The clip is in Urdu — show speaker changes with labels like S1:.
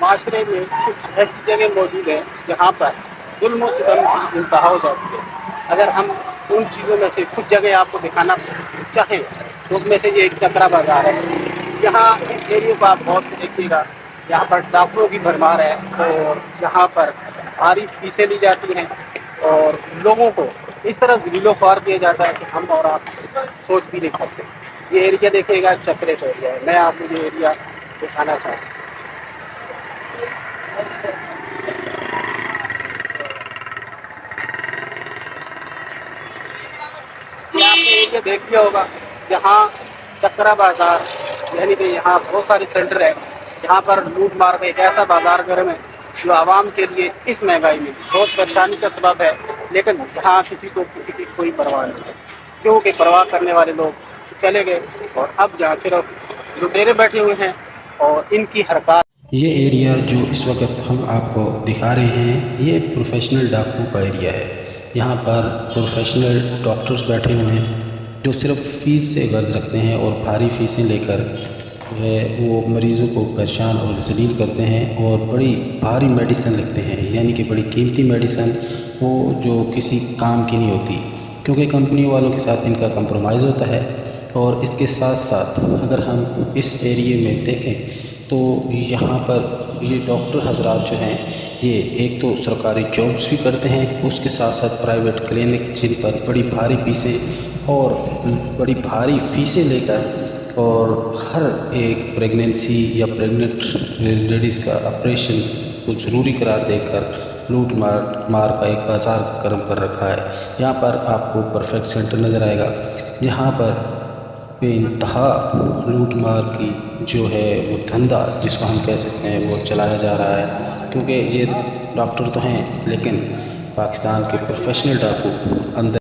S1: معاشرے میں کچھ ایسی جگہ موجود ہیں جہاں پر ظلم و ستم کی انتہا ہو جاتی ہے۔ اگر ہم ان چیزوں میں سے کچھ جگہ آپ کو دکھانا چاہیں تو اس میں سے یہ ایک چکرا بازار ہے۔ یہاں اس ایریے کو آپ غور سے دیکھیے گا۔ یہاں پر ڈاکٹروں کی بھرمار ہے اور یہاں پر بھاری فیسیں لی جاتی ہیں اور لوگوں کو اس طرح ذلیل و خوار کیا جاتا ہے کہ ہم اور آپ سوچ بھی نہیں سکتے۔ یہ ایریا دیکھیے گا، چکرے کا ایریا ہے۔ میں آپ کو یہ ایریا دکھانا چاہتا ہوں۔ یہ دیکھ لیا ہوگا جہاں چکرا بازار یعنی کہ یہاں بہت سارے سینٹر ہیں، یہاں پر لوٹ مار کا ایک ایسا بازار گرم ہے جو عوام کے لیے اس مہنگائی میں بہت پریشانی کا سبب ہے، لیکن جہاں کسی کو کسی کی کوئی پرواہ نہیں ہے، کیونکہ پرواہ کرنے والے لوگ چلے گئے اور اب جہاں صرف لٹیرے بیٹھے ہوئے ہیں اور ان کی حرکات
S2: یہ ایریا جو اس وقت ہم آپ کو دکھا رہے ہیں، یہ پروفیشنل ڈاکٹروں کا ایریا ہے۔ یہاں پر پروفیشنل ڈاکٹرز بیٹھے ہوئے ہیں، جو صرف فیس سے غرض رکھتے ہیں اور بھاری فیسیں لے کر جو ہے وہ مریضوں کو پریشان اور ذلیل کرتے ہیں اور بڑی بھاری میڈیسن لکھتے ہیں۔ یعنی کہ بڑی قیمتی میڈیسن وہ جو کسی کام کی نہیں ہوتی، کیونکہ کمپنی والوں کے ساتھ ان کا کمپرومائز ہوتا ہے۔ اور اس کے ساتھ ساتھ اگر ہم اس ایریے میں دیکھیں تو یہاں پر یہ ڈاکٹر حضرات جو ہیں، یہ ایک تو سرکاری جابس بھی کرتے ہیں، اس کے ساتھ ساتھ پرائیویٹ کلینک جن پر بڑی بھاری فیسیں اور بڑی بھاری فیسیں لے کر اور ہر ایک پریگننسی یا پریگننٹ لیڈیز کا آپریشن کو ضروری قرار دے کر لوٹ مار مار کا ایک بازار گرم کر رکھا ہے۔ یہاں پر آپ کو پرفیکٹ سینٹر نظر آئے گا۔ یہاں پر بے انتہا لوٹ مار کی جو ہے وہ دھندا جس کو ہم کہہ سکتے ہیں وہ چلایا جا رہا ہے۔ کیونکہ یہ ڈاکٹر تو ہیں، لیکن پاکستان کے پروفیشنل ڈاکو اندر